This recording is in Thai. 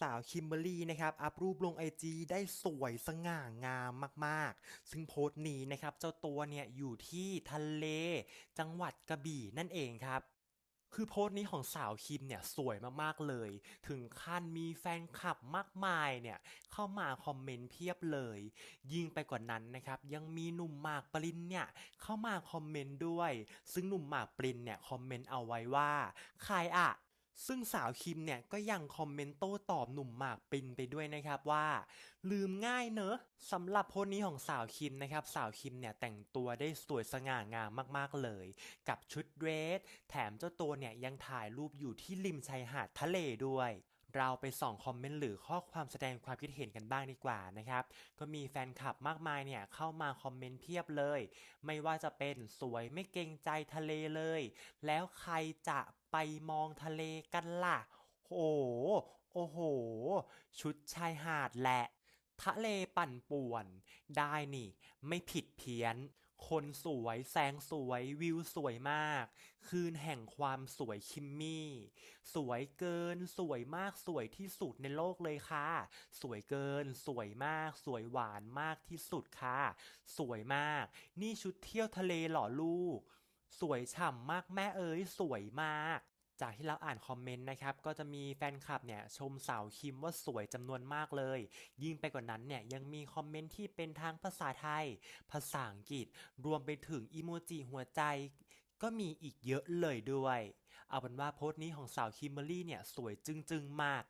สาวคิมเบอรี่นะครับอัพรูปลงไอจีได้สวยสง่างามมากๆ ซึ่งโพสต์นี้นะครับเจ้าตัวเนี่ยอยู่ที่ทะเล จังหวัดกระบี่นั่นเองครับคือโพสต์นี้ของสาวคิมเนี่ยสวยมากๆเลย ถึงขั้นมีแฟนคลับมากมายเนี่ยเข้ามาคอมเมนต์เพียบเลย ยิ่งไปกว่านั้นนะครับ ยังมีหนุ่มหมากปรินเนี่ยเข้ามาคอมเมนต์ด้วย ซึ่งหนุ่มหมากปรินเนี่ยคอมเมนต์เอาไว้ว่าใครอะ ซึ่งสาวคิมเนี่ยก็ยังคอมเมนต์โต้ตอบหนุ่มหมากปินไปด้วยนะครับว่า ลืมง่ายเนอะสำหรับโพสต์นี้ของสาวคิมนะครับ สาวคิมเนี่ยแต่งตัวได้สวยสง่างามมากๆเลย กับชุดเดรส แถมเจ้าตัวเนี่ยยังถ่ายรูปอยู่ที่ริมชายหาดทะเลด้วย เราไปส่องคอมเมนต์หรือข้อความแสดงความคิดเห็นกันบ้างดีกว่านะครับ ก็มีแฟนคลับมากมายเนี่ยเข้ามาคอมเมนต์เพียบเลย ไม่ว่าจะเป็นสวยไม่เกรงใจทะเลเลย แล้วใครจะไปมองทะเลกันล่ะ โอ้โห โอ้โห ชุดชายหาดแหละ ทะเลปั่นป่วน ได้นี่ ไม่ผิดเพี้ยน คนสวยแสงสวยวิวสวยมาก คืนแห่งความสวยคิมมี่ สวยเกิน สวยมากสวยที่สุดในโลกเลยค่ะ สวยเกิน สวยมาก สวยหวานมากที่สุดค่ะ สวยมาก นี่ชุดเที่ยวทะเลหรอลูก สวยฉ่ำมากแม่เอ๋ยสวยมากจากที่เราอ่านคอมเมนต์นะครับ ก็จะมีแฟนคลับเนี่ยชมสาวคิมว่าสวยจำนวนมากเลย ยิ่งไปกว่านั้นเนี่ยยังมีคอมเมนต์ที่เป็นทั้งภาษาไทย ภาษาอังกฤษ รวมไปถึงอีโมจิหัวใจ ก็มีอีกเยอะเลยด้วย เอาเป็นว่าโพสต์นี้ของสาวคิมเบอรี่เนี่ยสวยจึงๆมาก